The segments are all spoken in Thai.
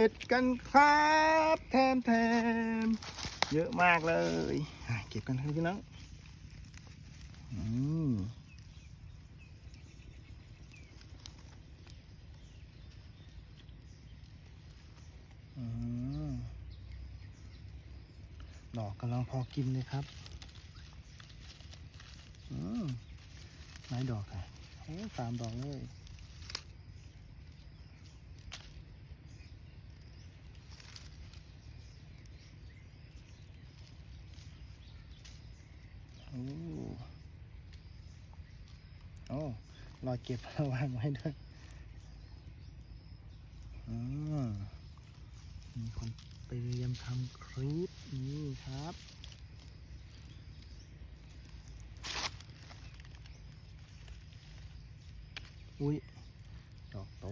เห็ดกันครับแทมแทมเยอะมากเลยเก็บกันครับพี่น้องอืมอืมดอกกำลังพอกินเลยครับไม้ดอกอะสามดอกเลย โอ้ โอ้รอเก็บระวางไว้ด้วยอมีคนเตรียมทำคลิปนี่ครับอุ้ยดอกโต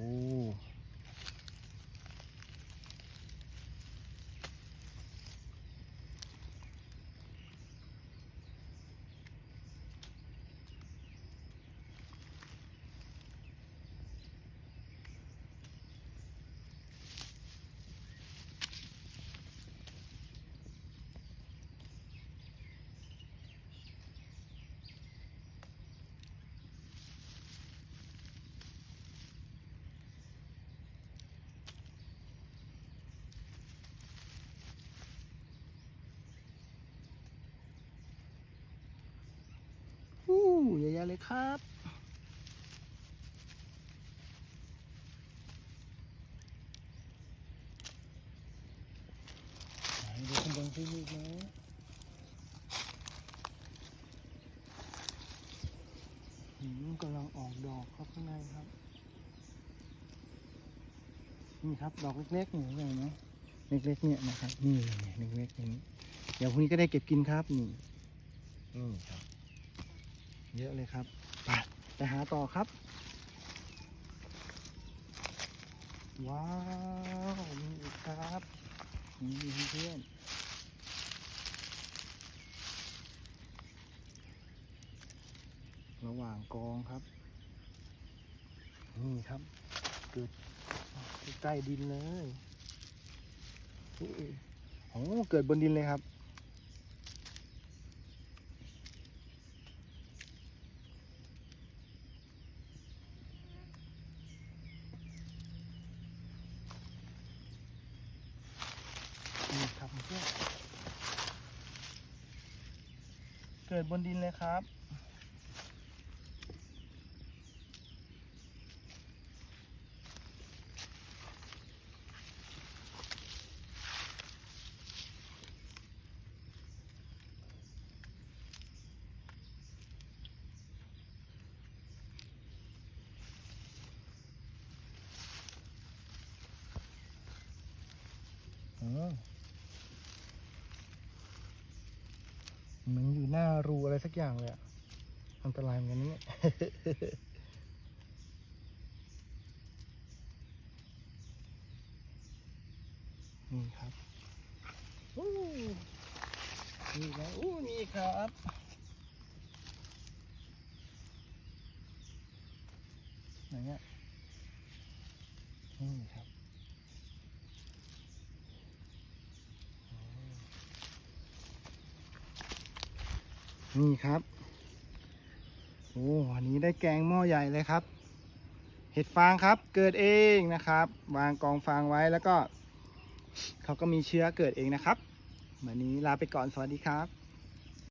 อู้ เยอะแยะเลยครับ ดูข้างบนที่นี่นะหืมกำลังออกดอกครับข้างในครับ นี่ครับดอกเล็กๆอย่างนี้นะเล็กๆเนี่ยนะครับ นี่เล็กๆอย่างนี้เดี๋ยวพรุ่งนี้ก็ได้เก็บกินครับนี่นี่ครับ เยอะเลยครับไปไปหาต่อครับ ว้าวนี่อีกครับนี่เพื่อนระหว่างกองครับ นี่ครับเกิดใกล้ดินเลยอุ้ยโอ้เกิดบนดินเลยครับ นี่ครับเพื่อน เกิดบนดินเลยครับ อืม เหมือนอยู่หน้ารูอะไรสักอย่างเลยอะอันตรายเหมือนกันนะเนี่ยนี่ครับอู้นี่นะอู้นี่ครับไหนเนี่ยนี่ครับ นี่ครับ โอ้วันนี้ได้แกงหม้อใหญ่เลยครับ เห็ดฟางครับ เกิดเองนะครับ วางกองฟางไว้แล้วก็ เขาก็มีเชื้อเกิดเองนะครับ วันนี้ลาไปก่อนสวัสดีครับ